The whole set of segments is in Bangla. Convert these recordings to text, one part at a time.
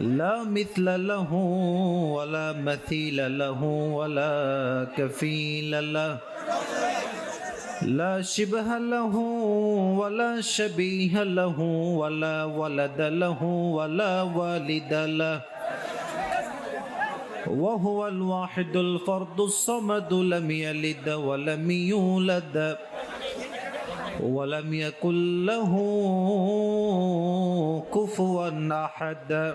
لا مثل له ولا مثيل له ولا كفيل له. لا شبه له ولا شبيه له ولا ولد له ولا والد له. وهو الواحد الفرد الصمد لم يلد ولم يولد ولم يكن له كفوا أحد.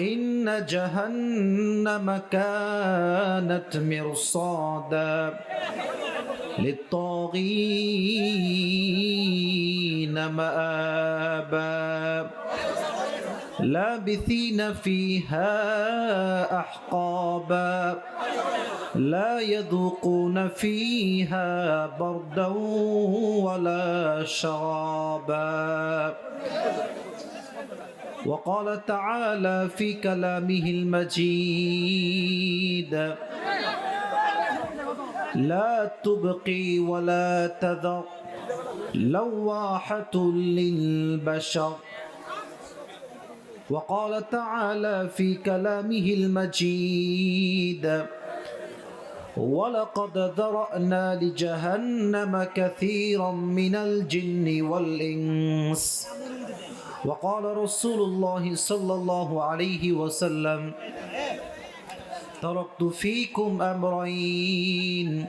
إن جهنم كانت مرصادا للطاغين مآبا. لابثين فيها أحقابا. لا يذوقون فيها بردا ولا شرابا. وقال تعالى في كلامه المجيد لا تبقي ولا تذر لواحة للبشر. وقال تعالى في كلامه المجيد ولقد ذرأنا لجهنم كثيرا من الجن والإنس. وقال رسول الله صلى الله عليه وسلم تركت فيكم أمرين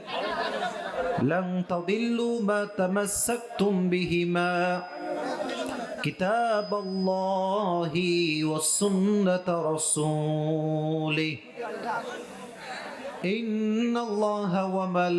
لن تضلوا ما تمسكتم بهما كتاب الله والسنة رسوله. إن الله وملائكته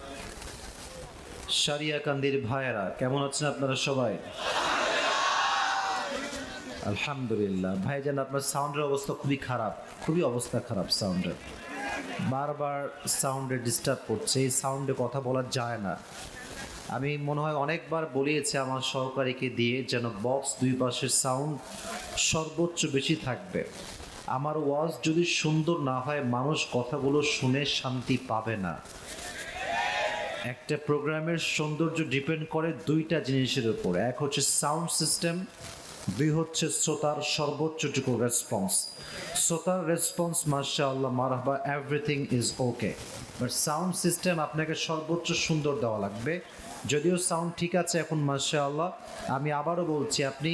সারিয়াকান্দির ভাইয়েরা, কেমন আছেন আপনারা সবাই? আলহামদুলিল্লাহ। ভাই যেন আপনার সাউন্ডের অবস্থা খুবই খারাপ, খুবই অবস্থা খারাপ সাউন্ডের। বারবার সাউন্ডে ডিস্টার্ব করছে, এই সাউন্ডে কথা বলা যায় না। আমি মনে হয় অনেকবার বলিয়েছি আমার সহকারীকে দিয়ে যেন বক্স দুই পাশের সাউন্ড সর্বোচ্চ বেশি থাকবে। আমার ওয়াজ যদি সুন্দর না হয়, মানুষ কথাগুলো শুনে শান্তি পাবে না। একটা প্রোগ্রামের সৌন্দর্য ডিপেন্ড করে দুইটা জিনিসের উপর। এক হচ্ছে সাউন্ড সিস্টেম, দুই হচ্ছে শ্রোতার সর্বোচ্চটুকু রেসপন্স। শ্রোতার রেসপন্স মাসা আল্লাহ মারহাবা everything is okay but sound system আপনাকে সর্বোচ্চ সুন্দর দেওয়া লাগবে। যদিও সাউন্ড ঠিক আছে এখন মাসা আল্লাহ আমি আবারও বলছি, আপনি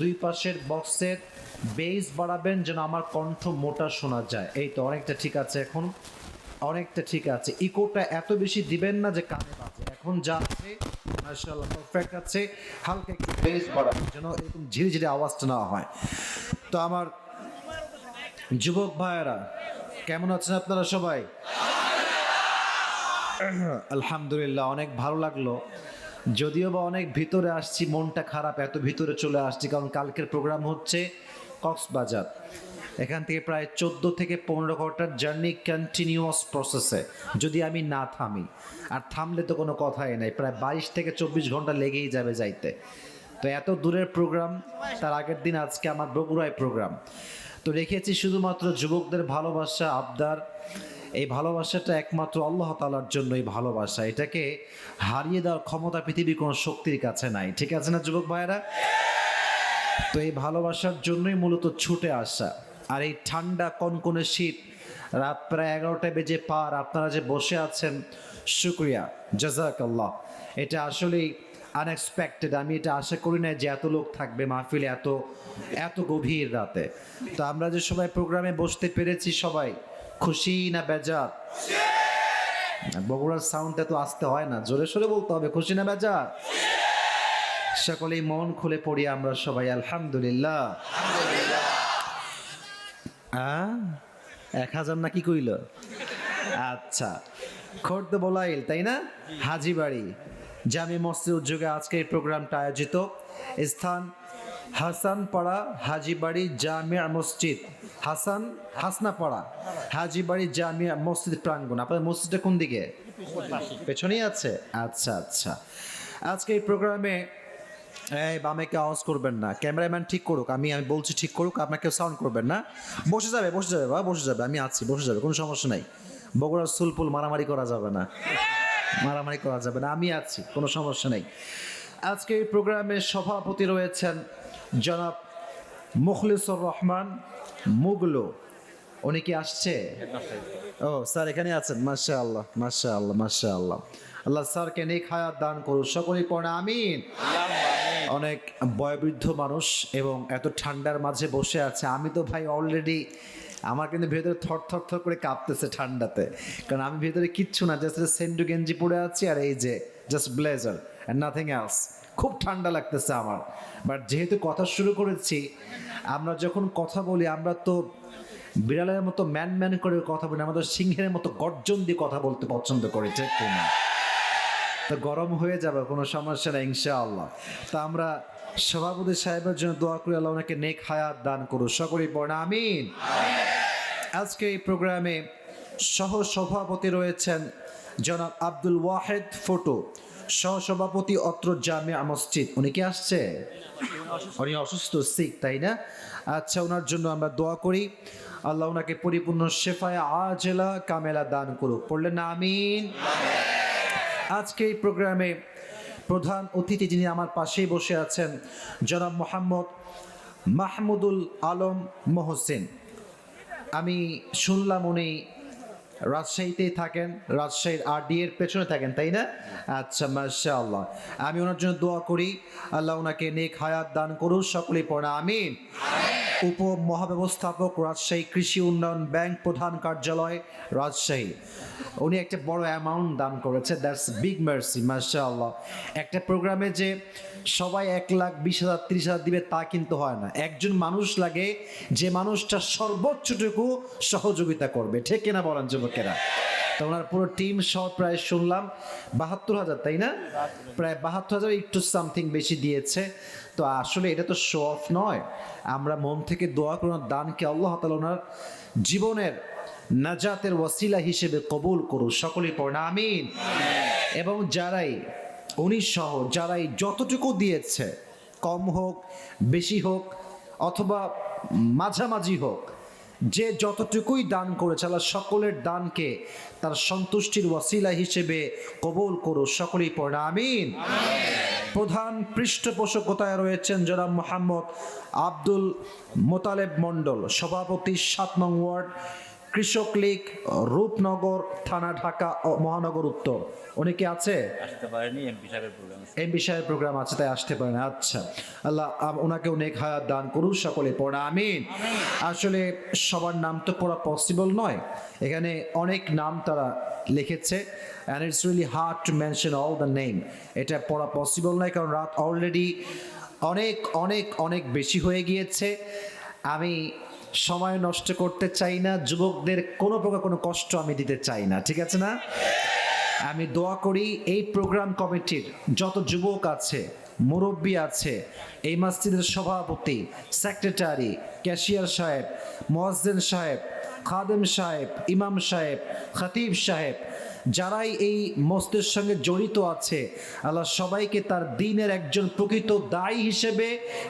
দুই পাশের বক্সের বেস বাড়াবেন যেন আমার কণ্ঠ মোটা শোনা যায়। এই তো, অনেকটা ঠিক আছে এখন। অনেকটা ঠিক আছে। ইকোটা এত বেশি দিবেন না যে কানে বাজে। এখন যা আছে, মাশাআল্লাহ পারফেক্ট আছে। হালকা একটু বেস বাড়াবেন যেন এরকম ঝিরে ঝিরে আওয়াজটা না হয়। তো আমার যুবক ভাইয়েরা, কেমন আছেন আপনারা সবাই? আলহামদুলিল্লাহ, অনেক ভালো লাগল। যদিও বা অনেক ভিতরে আসছি, মনটা খারাপ, এত ভিতরে চলে আসছি, কারণ কালকের প্রোগ্রাম হচ্ছে কক্সবাজার। এখান থেকে প্রায় চোদ্দ থেকে পনেরো ঘণ্টার জার্নি কন্টিনিউয়াস প্রসেসে যদি আমি না থামি। আর থামলে তো কোনো কথাই নাই, প্রায় বাইশ থেকে চব্বিশ ঘণ্টা লেগেই যাবে যাইতে। তো এত দূরের প্রোগ্রাম তার আগের দিন আজকে আমার বগুড়ায় প্রোগ্রাম তো রেখেছি শুধুমাত্র যুবকদের ভালোবাসা, আবদার। এই ভালোবাসাটা একমাত্র আল্লাহ তালার জন্যই ভালোবাসা। এটাকে হারিয়ে দেওয়ার ক্ষমতা পৃথিবীর কোনো শক্তির কাছে নাই। ঠিক আছে না যুবক ভাইয়েরা? তো এই ভালোবাসার জন্যই মূলত ছুটে আসা। আর এই ঠান্ডা কনকনে শীত রাত প্রায় এগারোটায় বেজে পার, আপনারা যে বসে আছেন, শুক্রিয়া জাজাক আল্লাহ এটা আসলেই আনএক্সপেক্টেড আমি এটা আশা করি না যে এত লোক থাকবে মাহফিলে এত এত গভীর রাতে। তো আমরা যে সবাই প্রোগ্রামে বসতে পেরেছি সবাই, খুশি না বেজার? বগুড়ার সাউন্ড এত আসতে হয় না, জোরে সোরে বলতে হবে, খুশি না বেজার? সকলেই মন খুলে পড়ি আমরা সবাই, আলহামদুলিল্লাহ। এক হাজার না কি কইল? আচ্ছা খোর্দ বলাইল, তাই না? হাজিবাড়ি, জামি মসজিদ উদ্যোগে আজকে এই প্রোগ্রামটা আয়োজিত। স্থান হাসানপাড়া, হাজিবাড়ি জামিয়া মসজিদ। হাসান, হাসনাপাড়া, হাজিবাড়ি জামিয়া মসজিদ প্রাঙ্গণ। আপনাদের মসজিদটা কোন দিকে? পেছনেই আছে। আচ্ছা আচ্ছা। আজকে এই প্রোগ্রামে এই বামেকে আওয়াজ করবেন না। ক্যামেরাম্যান ঠিক করুক আমি আমি বলছি ঠিক করুক আপনাকে সাউন্ড করবেন না। বসে যাবে বসে যাবে বা বসে যাবে আমি আছি বসে যাবে কোনো সমস্যা নাই। বগুড়ার সুলপুল মারামারি করা যাবে না। মারামারি করা যাবে না আমি আছি কোনো সমস্যা নেই। আজকে এই প্রোগ্রামের সভাপতি রয়েছেন জনাব মুখলিসুর রহমান মুগলো। উনি কি আসছে? ও স্যার এখানে আছেন মাশা আল্লাহ মাশা আল্লাহ মাশা আল্লাহ আল্লাহ স্যারকে নেক হায়াত দান করুন, সকলেই পড়ে, আমিন। অনেক বয়োবৃদ্ধ মানুষ এবং এত ঠান্ডার মাঝে বসে আছে, আমি তো ভাই অলরেডি আমার কিন্তু ভেতরে থর থর থর করে কাঁপতেছে ঠান্ডাতে। কারণ আমি ভেতরে কিচ্ছু না জাস্ট সেন্ডু গেঞ্জি পরে আছি আর এই যে just blazer and nothing else খুব ঠান্ডা লাগতেছে আমার। বাট যেহেতু কথা শুরু করেছি, আমরা যখন কথা বলি, আমরা তো বিড়ালের মতো ম্যান ম্যান করে কথা বলি আমাদের সিংহের মতো গর্জন দিয়ে কথা বলতে পছন্দ করি, ঠিক কিনা? তো গরম হয়ে যাবে, কোনো সমস্যা নেই, ইনশাআল্লাহ। তা আমরা সভাপতি সাহেবের জন্য দোয়া করি, আল্লাহ ওনাকে নেক হায়াত দান করুন সকলেই পড়ে আমিন। আজকে এই প্রোগ্রামে সহ সভাপতি রয়েছেন জনাব আব্দুল ওয়াহেদ ফটো সহ সভাপতি অত্র জামিয়া মসজিদ। উনি কি আসছে? উনি অসুস্থ সিক তাই না? আচ্ছা ওনার জন্য আমরা দোয়া করি, আল্লাহ ওনাকে পরিপূর্ণ শেফায় আজেলা কামেলা দান করুক। পড়লেন আমিন? আজকে এই প্রোগ্রামে প্রধান অতিথি যিনি আমার পাশেই বসে আছেন, জনাব মোহাম্মদ মাহমুদুল আলম মহসিন। আমি শুনলাম উনি রাজশাহীতেই থাকেন, রাজশাহীর আর ডি এর পেছনে থাকেন, তাই না? আচ্ছা মাশা আল্লাহ আমি ওনার জন্য দোয়া করি, আল্লাহ ওনাকে নেক হায়াত দান করুন সকলেই পড়া, আমিন। উপ মহাব্যবস্থাপক রাজশাহী কৃষি উন্নয়ন ব্যাংক প্রধান কার্যালয়, রাজশাহী। উনি একটা বড় অ্যামাউন্ট দান করেছে দ্যাটস বিগ মার্সি মাশা আল্লাহ একটা প্রোগ্রামে যে সবাই এক লাখ বিশ হাজার, তিরিশ হাজার দিবে তা কিন্তু হয় না। একজন মানুষ লাগে, যে মানুষটা সর্বোচ্চটুকু সহযোগিতা করবে। ঠিক কিনা বলেন যুবকেরা? তো ওনার পুরো টিম সহ প্রায় শুনলাম বাহাত্তর হাজার তাই না? প্রায় বাহাত্তর হাজার একটু সামথিং বেশি দিয়েছে। তো আসলে এটা তো শো অফ নয়। আমরা মন থেকে দোয়া করে ওনার দানকে আল্লাহ তালা ওনার জীবনের নাজাতের ওয়াসিলা হিসেবে কবুল করুন সকলেই পড়ে আমিন। এবং যারাই উনি সহ যারাই যতটুকু দিয়েছে কম হোক বেশি হোক অথবা মাঝামাঝি হোক যে যতটুকুই দান করেছে, আল্লাহ সকলের দানকে তার সন্তুষ্টির ওয়াসিলা হিসেবে কবুল করো সকলেই পড়ে, আমিন। প্রধান পৃষ্ঠপোষকতায় রয়েছেন জনাব মোহাম্মদ আব্দুল মোতালেব মণ্ডল, সভাপতি সাত নং ওয়ার্ড কৃষক লীগ রূপনগর থানা ঢাকা মহানগর উত্তর। উনি কি আছে? আসতে পারেনি এমপি সাহেবের প্রোগ্রাম বিষয়ের প্রোগ্রাম আছে তাই আসতে পারেন। আচ্ছা। আল্লাহ ওনাকে অনেক হায়াত দান করুন সকলে পড়া। আমিন। আসলে সবার নাম তো পড়া পসিবল নয়। এখানে অনেক নাম তারা লিখেছে and it's really hard to mention all the name এটা পড়া পসিবল নয় কারণ রাত অলরেডি অনেক অনেক অনেক বেশি হয়ে গিয়েছে। আমি সময় নষ্ট করতে চাই না, যুবকদের কোনো প্রকার কোনো কষ্ট আমি দিতে চাই না, ঠিক আছে না? আমি দোয়া করি এই প্রোগ্রাম কমিটির যত যুবক আছে, মুরব্বী আছে, এই মসজিদের সভাপতি, সেক্রেটারি, ক্যাশিয়ার সাহেব, মোয়াজ্জেন সাহেব, খাদেম সাহেব, ইমাম সাহেব, খতিব সাহেব যারাই এই মস্তির সঙ্গে জড়িত আছে, আল্লাহ সবাইকে তার দিনের একজন প্রকৃত দায়ী হিসেবে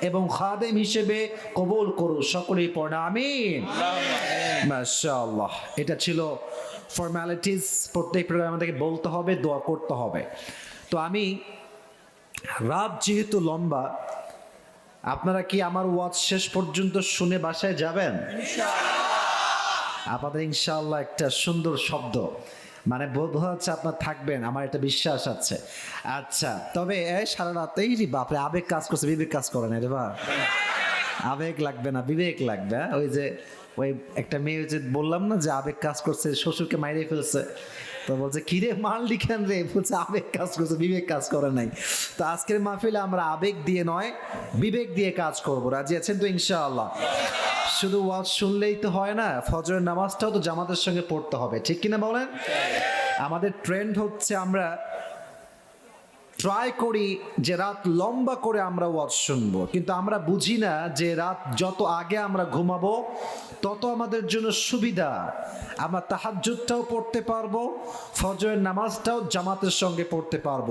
এবং খাদেম হিসেবে কবুল করু সকলেই পড়া, আমিন। এটা ছিল ফর্মালিটিস প্রত্যেক প্রোগ্রাম আমাদেরকে বলতে হবে, দোয়া করতে হবে। তো আমি, রাত যেহেতু লম্বা, আপনারা কি আমার ওয়াজ শেষ পর্যন্ত শুনে বাসায় যাবেন? আপনাদের ইনশাআল্লাহ একটা সুন্দর শব্দ। মানে বোধ হচ্ছে আপনার থাকবেন, আমার একটা বিশ্বাস আছে। আচ্ছা তবে এই সারা রাতেই রে বাপরে, আবেগ কাজ করছে, বিবেক কাজ করে না রে বা আবেগ লাগবে না, বিবেক লাগবে হ্যাঁ? ওই যে, ওই একটা মেয়ে যে বললাম না যে আবেগ কাজ করছে, শ্বশুরকে মাইরে ফেলছে। তো বলছে, কিরে মাল কেন রে? বলছে, আবেগ কাজ করছে, বিবেক কাজ করে নাই। তো আজকের মাহফিলে আমরা আবেগ দিয়ে নয়, বিবেক দিয়ে কাজ করব। রাজি আছেন তো ইনশাআল্লাহ? শুধু ওয়াজ শুনলেই তো হয় না, ফজরের নামাজটাও তো জামাতের সঙ্গে পড়তে হবে, ঠিক কিনা বলেন? আমাদের ট্রেন্ড হচ্ছে আমরা ট্রাই করি যে রাত লম্বা করে আমরা ওয়াজ শুনব। কিন্তু আমরা বুঝি না যে রাত যত আগে আমরা ঘুমাবো তত আমাদের জন্য সুবিধা। আমরা তাহাজ্জুদটাও পড়তে পারব ফজরের নামাজটাও জামাতের সঙ্গে পড়তে পারব।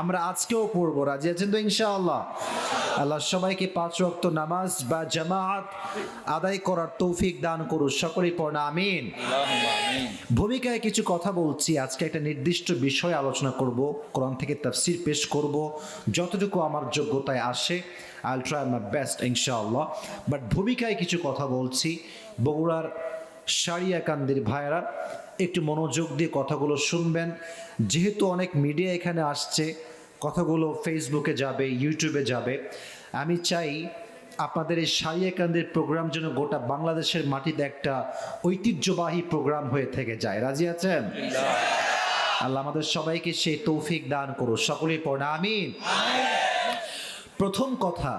আমরা আজকেও পড়ব রাজি আছেন তো ইনশাআল্লাহ? আল্লাহ সবাইকে পাঁচ ওয়াক্ত নামাজ বা জামাত আদায় করার তৌফিক দান করুন সকলেই পড়া আমিন। ভূমিকায় কিছু কথা বলছি আজকে একটা নির্দিষ্ট বিষয় আলোচনা করব কোরআন থেকে তাফসির পেশ করব। যতটুকু আমার যোগ্যতায় আসে আই ট্রাই মাই বেস্ট ইনশাআল্লাহ। বাট ভূমিকায় কিছু কথা বলছি। বগুড়ার সারিয়াকান্দির ভাইয়েরা, একটু মনোযোগ দিয়ে কথাগুলো শুনবেন। যেহেতু অনেক মিডিয়া এখানে আসছে, কথাগুলো ফেসবুকে যাবে ইউটিউবে যাবে। আমি চাই আপনাদের এই সারিয়াকান্দের প্রোগ্রাম যেন গোটা বাংলাদেশের মাটিতে একটা ঐতিহ্যবাহী প্রোগ্রাম হয়ে থেকে যায়। রাজি আছেন? আল্লাহ আমাদের সবাইকে সেই তৌফিক দান করো সকলেই পড়া আমিন। প্রথম কথা,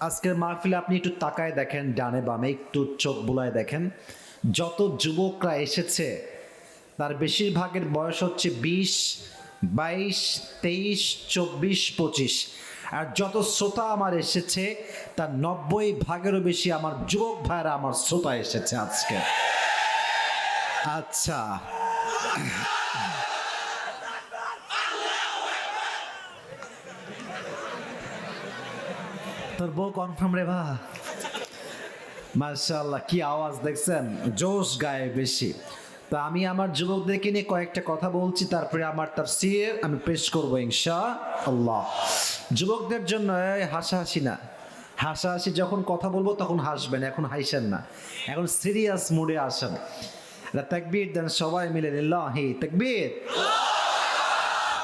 আজকের মাহফিলে আপনি একটু তাকায় দেখেন, ডানে বামে একটু চোখ বুলায় দেখেন। যত যুবকরা এসেছে, তার বেশিরভাগের বয়স হচ্ছে বিশ, বাইশ, তেইশ, চব্বিশ, পঁচিশ। আর যত শ্রোতা আমার এসেছে, তার নব্বই ভাগেরও বেশি আমার যুবক ভাইরা আমার শ্রোতা এসেছে আজকে। আচ্ছা। তোর বউ কনফার্ম রে ভা মার্শাল্লাহ কি আওয়াজ দেখছেন? জোশ গায়ে বেশি। তো আমি আমার যুবকদেরকে নিয়ে কয়েকটা কথা বলছি, তারপরে আমার তাফসির আমি পেশ করব ইনশা আল্লাহ যুবকদের জন্য হাসাহাসি না। হাসাহাসি যখন কথা বলব তখন হাসবেন, এখন হাসেন না। এখন সিরিয়াস মুডে আসেন। তাকবীর দেন, সবাই মিলে লিল্লাহি, তাকবীর।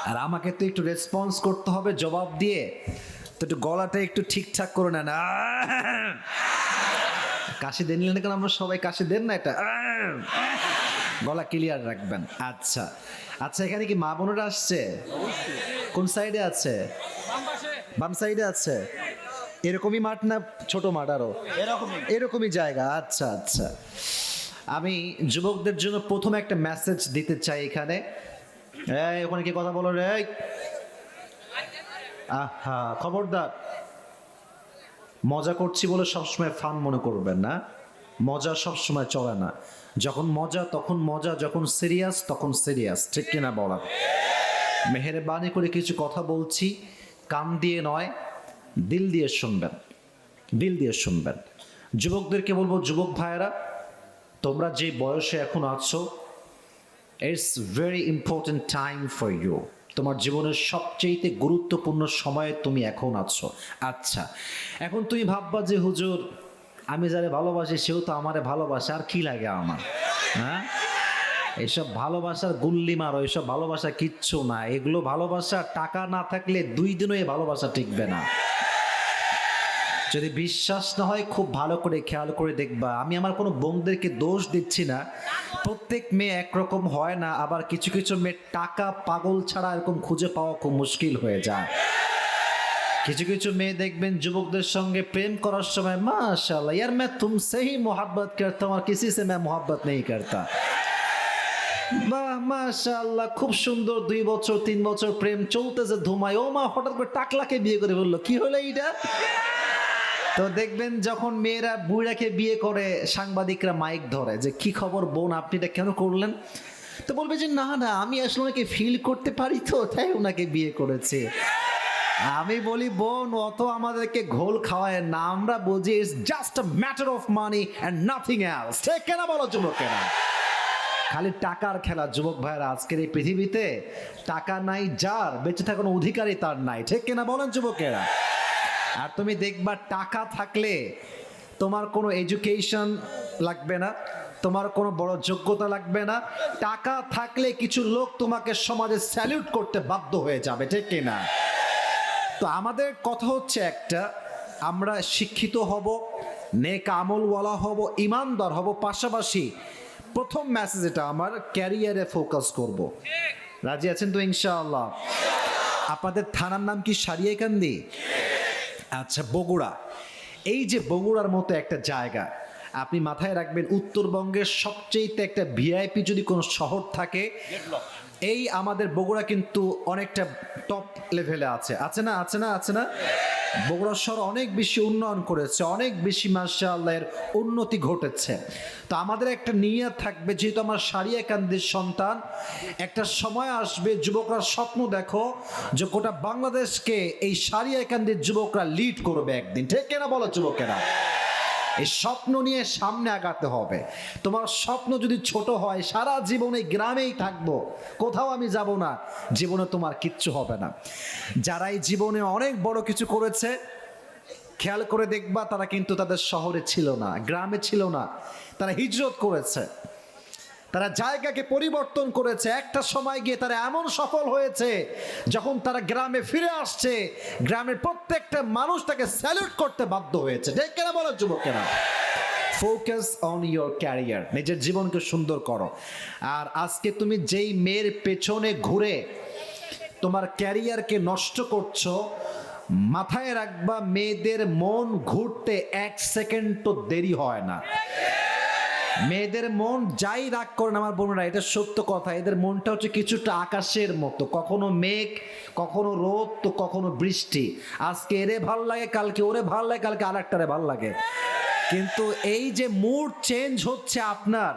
আর আমাকে তো একটু রেসপন্স করতে হবে, জবাব দিয়ে। তো একটু গলাটা একটু ঠিকঠাক করে নেন! কাশি দেন না কেন? আমরা সবাই কাশি দেন না এটা। গলা ক্লিয়ার রাখবেন। আচ্ছা। আচ্ছা এখানে কি মা বোনেরা আসছে? কোন সাইডে আছে? বাম সাইডে আছে। এরকমই মাঠ না ছোট মাঠ আরও? এরকমই। এরকমই জায়গা। আচ্ছা আচ্ছা। আমি যুবকদের জন্য প্রথম একটা মেসেজ দিতে চাই এখানে। এই ওখানে কি কথা বলো রে? আহা, খবরদার। মজা করছি বলে সবসময় ফান মনে করবেন না। মজা সবসময় চলে না। যখন মজা, তখন মজা, যখন সিরিয়াস তখন সিরিয়াস ঠিক কিনা বলা? মেহেরবানি করে কিছু কথা বলছি, কান দিয়ে নয়, দিল দিয়ে শুনবেন। দিল দিয়ে শুনবেন। যুবকদেরকে বলব, যুবক ভাইয়েরা, তোমরা যে বয়সে এখন আছো it's very important time for you তোমার জীবনের সবচেয়ে গুরুত্বপূর্ণ সময়ে তুমি এখন আছো। আচ্ছা এখন তুমি ভাববা যে, হুজুর, আমি যারে ভালোবাসি, সেও তো আমারে ভালোবাসে, আর কি লাগে আমার? হ্যাঁ? এসব ভালোবাসার গুল্লি মারো এসব ভালোবাসা কিচ্ছু না। এগুলো ভালোবাসা, টাকা না থাকলে দুই দিনও এই ভালোবাসা টিকবে না। যদি বিশ্বাস না হয় খুব ভালো করে খেয়াল করে দেখবা আমি আমার কোনো বোনদেরকে দোষ দিচ্ছি না প্রত্যেক মেয়ে একরকম হয় না আবার কিছু কিছু মেয়ে টাকা পাগল ছাড়া এরকম খুঁজে পাওয়া খুব মুশকিল হয়ে যায় কিছু কিছু মেয়ে দেখবেন যুবকদের সঙ্গে প্রেম করার সময় মাশাআল্লাহ यार मैं तुमसे ही मोहब्बत करता हूँ और किसी से मैं मोहब्बत नहीं करता বাহ মাশাআল্লাহ খুব সুন্দর দুই বছর তিন বছর প্রেম চলতেছে ধুমায় ও মা হঠাৎ করে টাকলাকে বিয়ে করে বললো কি হলো এইটা তো দেখবেন যখন মেয়েরা বুড়াকে বিয়ে করে, সাংবাদিকরা মাইক ধরে যে, কি খবর বোন, আপনি এটা কেন করলেন? তো বলবে যে, না না, আমি আসলে ওনাকে ফিল করতে পারি তো, তাই ওনাকে বিয়ে করেছে। আমি বলি, বোন অত আমাদেরকে ঘোল খাওয়ায় না, আমরা বুঝি it's just a matter of money and nothing else ঠিক কেনা বলো যুবকেরা খালি টাকার খেলা, যুবক ভাইয়েরা, আজকের এই পৃথিবীতে টাকা নাই, যার, বেঁচে থাকার অধিকারই তার নাই। ঠিক কিনা বলেন যুবকেরা আর তুমি দেখবা টাকা থাকলে তোমার কোনো এডুকেশন লাগবে না, তোমার কোনো বড় যোগ্যতা লাগবে না। টাকা থাকলে কিছু লোক তোমাকে সমাজে স্যালিউট করতে বাধ্য হয়ে যাবে, ঠিক কিনা তো আমাদের কথা হচ্ছে একটা, আমরা শিক্ষিত হব, নেক আমলওয়ালা হব, ইমানদার হব, পাশাপাশি প্রথম মেসেজ এটা আমার ক্যারিয়ারে ফোকাস করব। রাজি আছেন তো ইনশাআল্লাহ? আপনাদের থানার নাম কি সারিয়াকান্দি? আচ্ছা বগুড়া। এই যে বগুড়ার মতো একটা জায়গা আপনি মাথায় রাখবেন উত্তরবঙ্গের সবচেয়ে একটা ভিআইপি যদি কোনো শহর থাকে এই আমাদের বগুড়া কিন্তু অনেকটা টপ লেভেলে আছে। আছে না? আছে না? আছে না? বগুড়া শহর অনেক বেশি উন্নয়ন করেছে, অনেক বেশি মার্শাল্লাহের উন্নতি ঘটেছে। তো আমাদের একটা নিয়ে থাকবে, যেহেতু আমার সারিয়া কান্দির সন্তান, একটা সময় আসবে, যুবকরা স্বপ্ন দেখো যে গোটা বাংলাদেশকে এই সারিয়া কান্দির যুবকরা লিড করবে একদিন। ঠিক কেনা বলো যুবকেরা? এই স্বপ্ন নিয়ে সামনে আগাতে হবে। তোমার স্বপ্ন যদি ছোট হয়, সারা জীবনে গ্রামেই থাকব। কোথাও আমি যাব না। জীবনে তোমার কিচ্ছু হবে না। যারা এই জীবনে অনেক বড় কিছু করেছে, খেয়াল করে দেখবা তারা কিন্তু তাদের শহরে ছিল না, গ্রামে ছিল না। তারা হিজরত করেছে। তারা জায়গাকে পরিবর্তন করেছে। একটা সময় গিয়ে তারা এমন সফল হয়েছে, যখন তারা গ্রামে ফিরে আসছে, গ্রামের প্রত্যেকটা মানুষ তাকে স্যালুট করতে বাধ্য হয়েছে। ঠিক কেনা বলো যুবকেরা ফোকাস অন ইয়োর ক্যারিয়ার নিজের জীবনকে সুন্দর করো। আর আজকে তুমি যেই মেয়ের পেছনে ঘুরে তোমার ক্যারিয়ারকে নষ্ট করছ, মাথায় রাখবা, মেয়েদের মন ঘুরতে এক সেকেন্ড তো দেরি হয় না। মেয়েদের মন যাই রাগ করেন, আমার বোনেরা, এটা সত্য কথা। এদের মনটা হচ্ছে কিছুটা আকাশের মতো। কখনো মেঘ, কখনো রোদ, তো কখনো বৃষ্টি। আজকে এরে ভালো লাগে, কালকে ওরে ভালো লাগে, কালকে আর একটারে ভালো লাগে। কিন্তু এই যে মুড চেঞ্জ হচ্ছে আপনার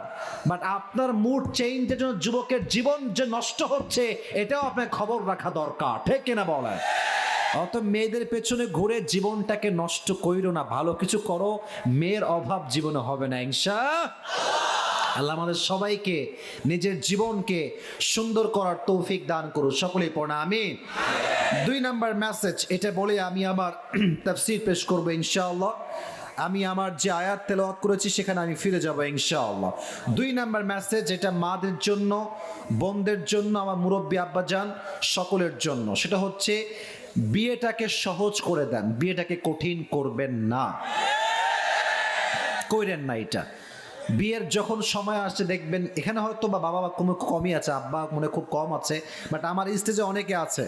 বাট আপনার মুড চেঞ্জের জন্য যুবকের জীবন যে নষ্ট হচ্ছে, এটাও আপনার খবর রাখা দরকার। ঠিক কিনা বলেন? অত মেয়েদের পেছনে ঘুরে জীবনটাকে নষ্ট কইরো না, ভালো কিছু করো, মেয়ের অভাব জীবনে হবে না, ইনশা আল্লাহ। আমাদের সবাইকে, নিজের জীবনকে সুন্দর করার তৌফিক দান করুন, সকলেই পড়া আমি দুই নাম্বার মেসেজ এটা বলে আমি আমার তাফসির পেশ করব, ইনশাআল্লাহ। আমি আমার যে আয়াত তেলাওয়াত করেছি, সেখানে আমি ফিরে যাব, ইনশাআল্লাহ। দুই নাম্বার মেসেজ এটা মাদের জন্য, বোনদের জন্য, আমার মুরব্বী আব্বাজান, সকলের জন্য। সেটা হচ্ছে বিয়েটাকে সহজ করে দেন, বিয়েটাকে কঠিন করবেন না। কইরেন না এটা। বিয়ের যখন সময় আসছে, দেখবেন এখানে হয়তো বা বাবা কোনো কমই আছে, আব্বা মনে খুব কম আছে বাট আমার স্টেজে অনেকে আছে।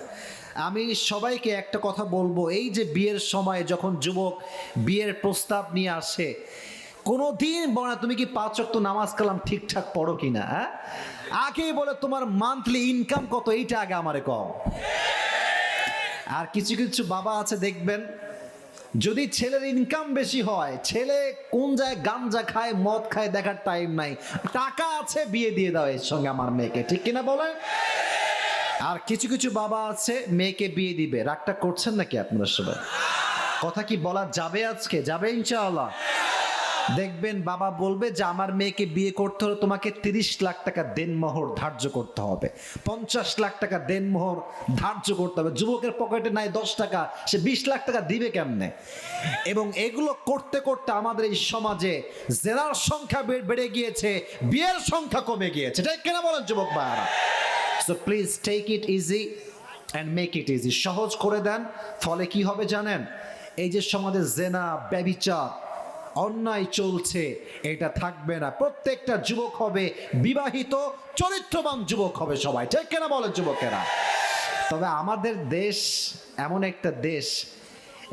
আমি সবাইকে একটা কথা বলব, এই যে বিয়ের সময় যখন যুবক বিয়ের প্রস্তাব নিয়ে আসে কোনো দিন বলে তুমি কি পাঁচ ওয়াক্ত নামাজ কালাম ঠিকঠাক পড়ো কিনা হ্যাঁ? আগেই বলে, তোমার মান্থলি ইনকাম কত? এইটা আগে আমারে কম আর কিছু কিছু বাবা আছে, দেখবেন, যদি ছেলের ইনকাম বেশি হয়, ছেলে কোন জায়গায় গাঞ্জা খায়, মদ খায়, দেখার টাইম নাই। টাকা আছে, বিয়ে দিয়ে দাও এর সঙ্গে আমার মেয়েকে, ঠিক কিনা বলে আর কিছু কিছু বাবা আছে, মেয়েকে বিয়ে দিবে। রাগটা করছেন নাকি আপনারা সবাই? কথা কি বলা যাবে আজকে? যাবে ইনশাআল্লাহ। দেখবেন বাবা বলবে যে, আমার মেয়েকে বিয়ে করতে হলে তোমাকে তিরিশ লাখ টাকা দেনমোহর ধার্য করতে হবে। পঞ্চাশ লাখ টাকা দেনমোহর ধার্য করতে হবে। যুবকের পকেটে নাই দশ টাকা, সে বিশ লাখ টাকা দিবে কেমনে? এবং এগুলো করতে করতে আমাদের এই সমাজে জেনার সংখ্যা বেড়ে গিয়েছে, বিয়ের সংখ্যা কমে গিয়েছে। এটাই কেন বলেন যুবক ভাইয়ারা? So please take it easy and make it easy সহজ করে দেন, ফলে কি হবে জানেন? এই যে সমাজে জেনা, ব্যবিচার অন্যায় চলছে, এটা থাকবে না। প্রত্যেকটা যুবক হবে বিবাহিত, চরিত্রবান যুবক হবে সবাই। ঠিক কেনা বলেন যুবকেরা? তবে আমাদের দেশ এমন একটা দেশ,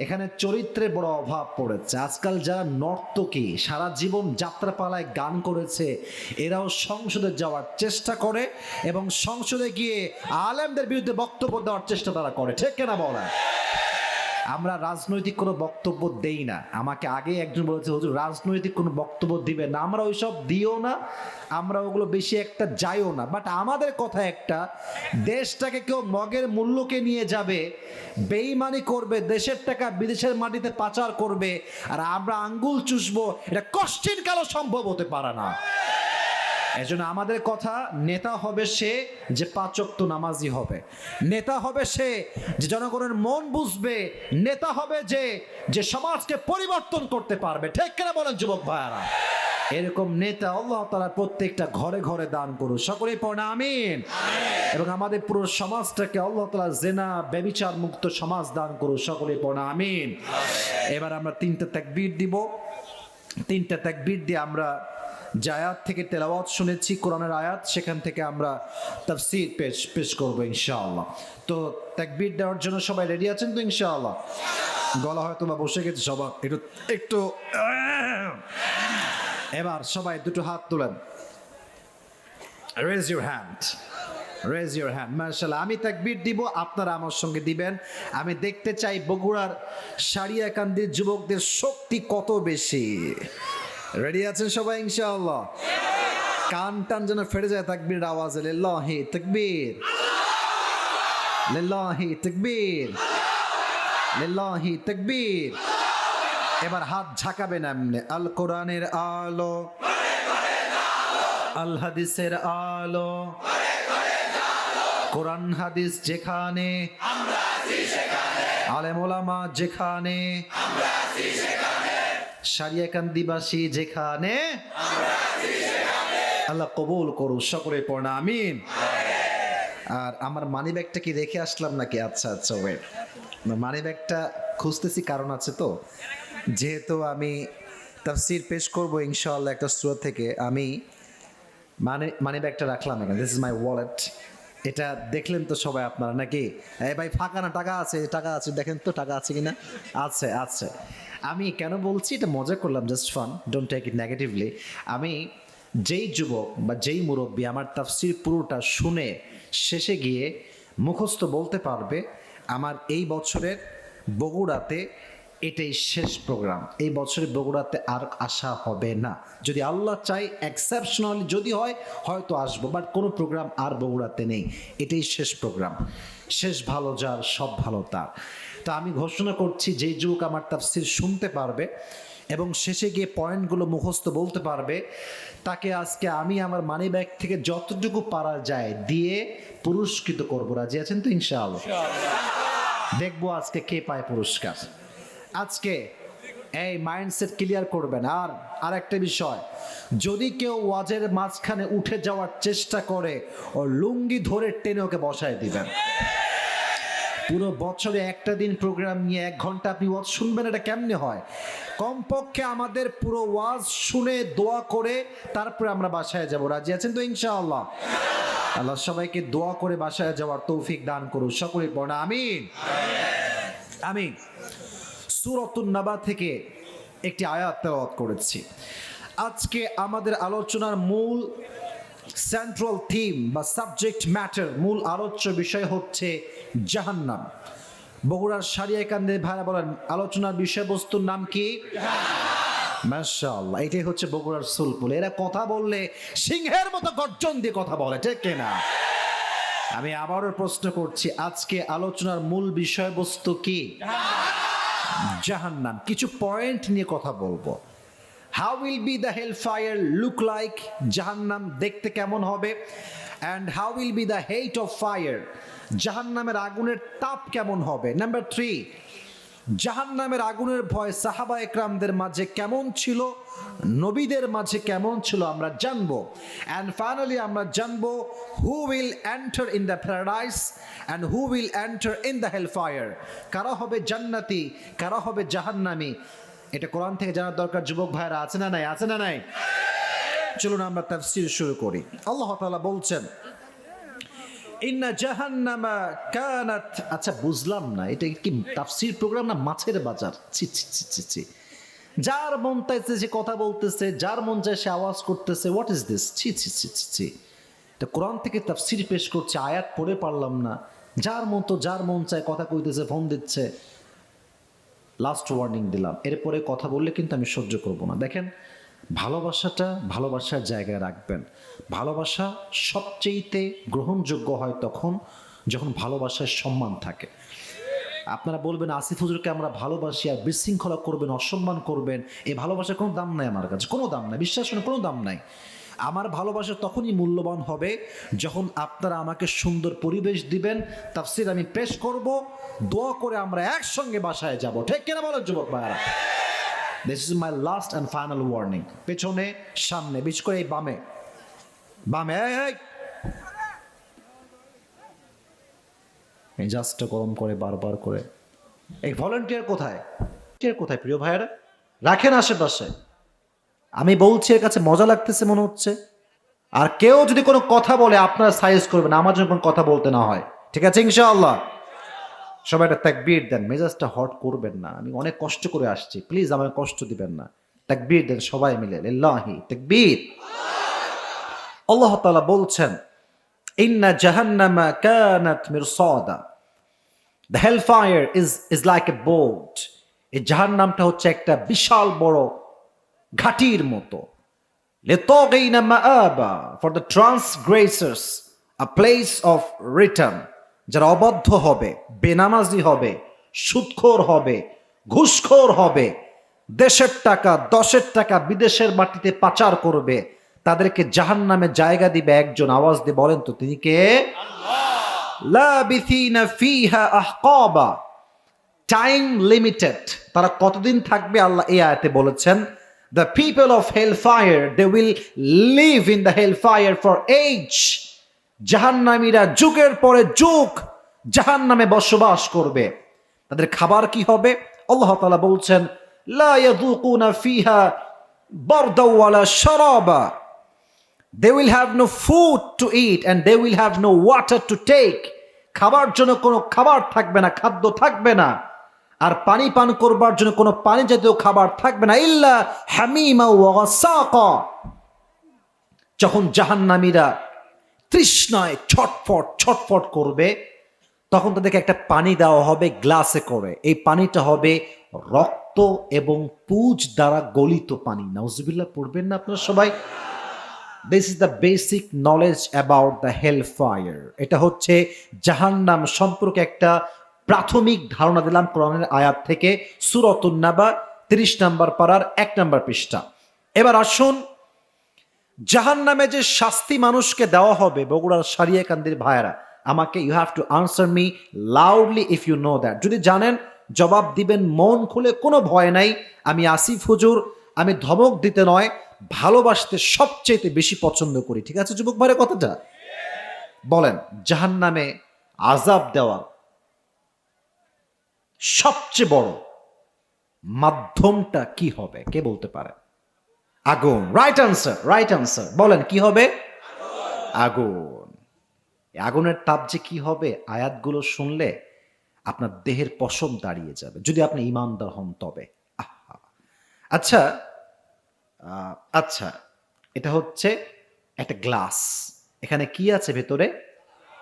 এখানে চরিত্রে বড় অভাব পড়েছে। আজকাল যারা নর্তকী, সারা জীবন যাত্রাপালায় গান করেছে, এরাও সংসদে যাওয়ার চেষ্টা করে এবং সংসদে গিয়ে আলেমদের বিরুদ্ধে বক্তব্য দেওয়ার চেষ্টা তারা করে। ঠিক কেনা বলেন? আমরা রাজনৈতিক কোনো বক্তব্য দেই না। আমাকে আগে একজন বলেছে, হুজুর, রাজনৈতিক কোনো বক্তব্য দিবে না। আমরা ওইসব দিও না, আমরা ওগুলো বেশি একটা যাইও না। বাট আমাদের কথা একটা, দেশটাকে কেউ মগের মূল্যকে নিয়ে যাবে, বেইমানি করবে, দেশের টাকা বিদেশের মাটিতে পাচার করবে, আর আমরা আঙ্গুল চুষবো, এটা কষ্টের কালো সম্ভব হতে পারে না। এজন্য আমাদের কথা, নেতা হবে সে যে পাচক্ত নামাজি হবে। নেতা হবে সে যে জনগণের মন বুঝবে। নেতা হবে যে যে সমাজকে পরিবর্তন করতে পারবে। ঠিক কেনা বলেন যুবক ভাইয়ারা? এরকম নেতা আল্লাহ তালা প্রত্যেকটা ঘরে ঘরে দান করুন। সকলেই পড়ে আমিন। এবং আমাদের পুরো সমাজটাকে আল্লাহ তালা জেনা, ব্যবিচার মুক্ত সমাজ দান করুন। সকলেই পড়ে আমিন। এবার আমরা তিনটা তাকবীর দিব। তিনটা তাকবীর দিয়ে আমরা যে আয়াত থেকে তেলাওয়াত শুনেছি, কোরআনের আয়াত, সেখান থেকে আমরা তাফসীর পেশ পেশ করব ইনশাআল্লাহ। তো তাকবীর দেওয়ার জন্য সবাই রেডি আছেন তো ইনশাআল্লাহ? গলা হয়তো বা বসে গেছে সবার। একটু একটু, এবার সবাই দুটো হাত তুলেন। Raise your hand raise your hand মার্শাল্লাহ আমি তাকবীর দিব, আপনারা আমার সঙ্গে দিবেন। আমি দেখতে চাই বগুড়ার সারিয়াকান্দির যুবকদের শক্তি কত বেশি। রেডি আছেন সবাই, ইনশাআল্লাহ? কান টান যেন ফেটে যায় তাকবীর আওয়াজে। লিল্লাহি তাকবীর। লিল্লাহি তাকবীর। লিল্লাহি তাকবীর। এবার হাত ঝাঁকাবেন এমনি। আল কোরআনের আলো। আল হাদিসের আলো। কোরআন হাদিস যেখানে। আলেম ওলামা যেখানে। সারিয়াকান্দিবাসী যেখানে আল্লাহ কবুল করু সকলে পড়না আমিন। আর আমার মানি ব্যাগটা কি রেখে আসলাম নাকি? আচ্ছা আচ্ছা ওয়েট মানি ব্যাগটা খুঁজতেছি কারণ আছে তো। যেহেতু আমি তাফসির পেশ করব ইনশাল্লাহ একটা স্টোর থেকে আমি মানে মানি ব্যাগটা রাখলাম এখানে। দিস ইজ মাই ওয়ালেট এটা দেখলেন তো সবাই আপনারা নাকি? এই ভাই ফাঁকা না? টাকা আছে? টাকা আছে? দেখেন তো টাকা আছে কিনা? আছে আছে। আমি কেন বলছি এটা মজা করলাম just fun don't take it negatively আমি যেই যুবক বা যেই মুরব্বী আমার তাফসির পুরোটা শুনে শেষে গিয়ে মুখস্থ বলতে পারবে, আমার এই বছরের বগুড়াতে এটাই শেষ প্রোগ্রাম এই বছরে বগুড়াতে আর আসা হবে না। যদি আল্লাহ চাই এক্সেপশনালি যদি হয়, হয়তো আসব বাট কোনো প্রোগ্রাম আর বগুড়াতে নেই। এটাই শেষ প্রোগ্রাম শেষ ভালো যার, সব ভালো তার। তো আমি ঘোষণা করছি যেই যুগ আমার তাফসির শুনতে পারবে এবং শেষে গিয়ে পয়েন্টগুলো মুখস্থ বলতে পারবে। তাকে আজকে আমি আমার মানি ব্যাগ থেকে যতটুকু পারা যায় দিয়ে পুরস্কৃত করব। রাজি আছেন তো? ইনশাআল্লাহ। দেখব আজকে কে পায় পুরস্কার। আজকে এই মাইন্ডসেট ক্লিয়ার করবেন। আর আরেকটা বিষয় যদি কেউ ওয়াজের মাঝখানে উঠে যাওয়ার চেষ্টা করে ও লুঙ্গি ধরে টেনে ওকে বসায় দিবেন। পুরো বছরে একটা দিন প্রোগ্রাম নিয়ে এক ঘণ্টা আপনি ওয়াজ শুনবেন, এটা কেমনে হয়? কমপক্ষে আমাদের পুরো ওয়াজ শুনে, দোয়া করে, তারপরে আমরা বাসায় যাব। রাজি আছেন তো ইনশাআল্লাহ? আল্লাহ সবাইকে দোয়া করে বাসায় যাওয়ার তৌফিক দান করুন সকলে পড়া আমিন। আমিন। সুরতুন নাবা থেকে একটি আয়াত তেলাওয়াত করেছি। আজকে আমাদের আলোচনার মূল সেন্ট্রাল থিম বা সাবজেক্ট ম্যাটার মূল আলোচ্য বিষয় হচ্ছে জাহান্নাম। বগুড়ার সারিয়াকান্দের ভাইরা বলেন আলোচনার বিষয়বস্তুর নাম কি? মাশাআল্লাহ এটাই হচ্ছে বগুড়ার সুলপুল। এরা কথা বললে সিংহের মতো গর্জন দিয়ে কথা বলে ঠিক কিনা আমি আবারও প্রশ্ন করছি আজকে আলোচনার মূল বিষয়বস্তু কি? জাহান্নাম। কিছু পয়েন্ট নিয়ে কথা বলব। How will be the hell fire look like জাহান্নাম দেখতে কেমন হবে? And how will be the heat of fire জাহান্নামের আগুনের তাপ কেমন হবে? নাম্বার থ্রি জাহান্নামের আগুনের ভয় সাহাবা একরামদের মাঝে কেমন ছিল? নবীদের মাঝে কেমন ছিল আমরা জানব। অ্যান্ড ফাইনালি আমরা জানব who will enter in the paradise and who will enter in the hell fire কারা হবে জান্নাতি? কারা হবে জাহান্নামি? এটা কোরআন থেকে জানার দরকার, যুবক ভাইরা আছে না নাই? আছে না নাই? চলুন আমরা তাফসীর শুরু করি। আল্লাহ তাআলা বলছেন, ইন্না জাহান্নামা কানাত আচ্ছা বুঝলাম না, এটা কি তাফসীর প্রোগ্রাম না মাছের বাজার? ছি ছি ছি ছি ছি। যার মন চাইছে সে কথা বলতেছে, যার মন চায় সে আওয়াজ করতেছে হোয়াট ইজ দিস ছি ছি ছি ছি ছি। এটা কোরআন থেকে তাফসীর পেশ করছে, আয়াত পড়ে পারলাম না। যার মতো যার মন চায়, কথা কইতেছে, ফোন দিচ্ছে। লাস্ট ওয়ার্নিং দিলাম। এরপরে কথা বললে কিন্তু আমি সহ্য করব না। দেখেন, ভালোবাসাটা ভালোবাসার জায়গায় রাখবেন। ভালোবাসা সবচেয়েতে গ্রহণযোগ্য হয় তখন যখন ভালোবাসার সম্মান থাকে। আপনারা বলবেন, আসিফ হুজুরকে আমরা ভালোবাসি আর বিশৃঙ্খলা করবেন, অসম্মান করবেন। এই ভালোবাসার কোনো দাম নাই আমার কাছে। কোনো দাম নাই। বিশ্বাস কোনো দাম নাই। আমার ভালোবাসা তখনই মূল্যবান হবে যখন আপনারা আমাকে সুন্দর পরিবেশ দিবেন। তাফসির আমি পেশ করব। দোয়া করে আমরা একসঙ্গে বাসায় যাব। ঠিক কিনা বলো যুবক ভাইয়ারা? This is my last and final warning পেছনে, সামনে, বিশেষ করে এই বামে। বামে। মেজাজটা গরম করে, বারবার করে। এই ভলেন্টিয়ার কোথায়? কোথায়, প্রিয় ভাইয়েরা? রাখেন আশেপাশে। আমি বলছি এর কাছে মজা লাগতেছে মনে হচ্ছে। আর কেউ যদি কোনো কথা বলে, আপনারা সাইজ করবেন, আমার জন্য কোনো কথা বলতে না হয়। ঠিক আছে, ইনশাআল্লাহ? সবাই একটা তাকবীর দেন। মেজাজটা হট করবেন না। আমি অনেক কষ্ট করে আসছি। প্লিজ আমাকে কষ্ট দিবেন না। তাকবীর দেন সবাই মিলে। লিল্লাহি, তাকবীর। আল্লাহ তাআলা বলছেন, ইন্না জাহান্নামা কানাত মিরসাদা। The hellfire is is like a boat এই জাহান্নামটা হচ্ছে একটা বিশাল বড় ঘাটির মতো। For the transgressors a place of return যারা অবদ্ধ হবে বেনামাজি হবে সুৎখোর হবে ঘুষখোর হবে দেশের টাকা দশের টাকা বিদেশের মাটিতে পাচার করবে তাদেরকে জাহান নামে জায়গা দিবে একজন আওয়াজ দিয়ে বলেন তো তিনি কে? টাইম লিমিটেড তারা কতদিন থাকবে আল্লাহ এই আয়তে বলেছেন? Of hell fire they will live in the hell fire for ages জাহান্নামীরা যুগের পরে যুগ জাহান নামে বসবাস করবে। তাদের খাবার কি হবে? আল্লাহ তাআলা বলছেন ফিহা বারদা ওয়ালা শারাবা। They will have no food to eat and they will have no water to take খাবার জন্য কোনো খাবার থাকবে না, খাদ্য থাকবে না। আর পানি পান করবার জন্য কোনো পানি জাতীয় খাবার থাকবে না ইল্লা হামিমা যখন জাহান্নামীরা তৃষ্ণায় ছটফট ছটফট করবে, তখন তাদেরকে একটা পানি দেওয়া হবে গ্লাসে করে। এই পানিটা হবে রক্ত এবং পুজ দ্বারা গলিত পানি। নাউজুবিল্লাহ, পড়বেন না আপনারা সবাই? This is the basic knowledge about the hell fire এটা হচ্ছে জাহান্নাম সম্পর্কে একটা প্রাথমিক ধারণা দিলাম কোরআনের আয়াত থেকে সুরতুন্নাবা তিরিশ নাম্বার পাড়ার এক নাম্বার পৃষ্ঠা। এবার আসুন জাহান নামে যে শাস্তি মানুষকে দেওয়া হবে, বগুড়ার সারিয়া কান্দির ভাইয়েরা, আমাকে you have to answer me loudly if you know that যদি জানেন, জবাব দিবেন মন খুলে, কোনো ভয় নাই। আমি আসিফ হুজুর, আমি ধমক দিতে নয়, ভালোবাসতে সবচেয়ে বেশি পছন্দ করি। ঠিক আছে যুবক ভাইয়ের কথাটা? বলেন জাহান নামে আজাব দেওয়া সবচেয়ে বড় মাধ্যমটা কি হবে? কে বলতে পারে? আগুন। রাইট আনসার রাইট আনসার বলেন, কি হবে? আগুন। আগুনের তাপ যে কি হবে? আয়াতগুলো শুনলে আপনার দেহের পশম দাঁড়িয়ে যাবে, যদি আপনি ইমানদার হন তবে। আহা। আচ্ছা আচ্ছা এটা হচ্ছে একটা গ্লাস। এখানে কি আছে ভেতরে?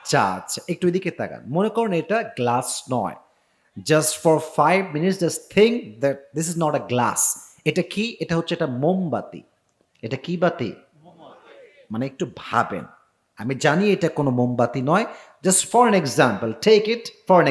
চা আছে। একটু এদিকে তাকান। মনে করেন এটা গ্লাস নয়। Just for five minutes just think that this is not a glass এটা কি? এটা হচ্ছে এটা মোমবাতি। এটা কি বাতি? মানে একটু ভাবেন। আমি জানি এটা কোনো মোমবাতি নয়। Just for an example take it for an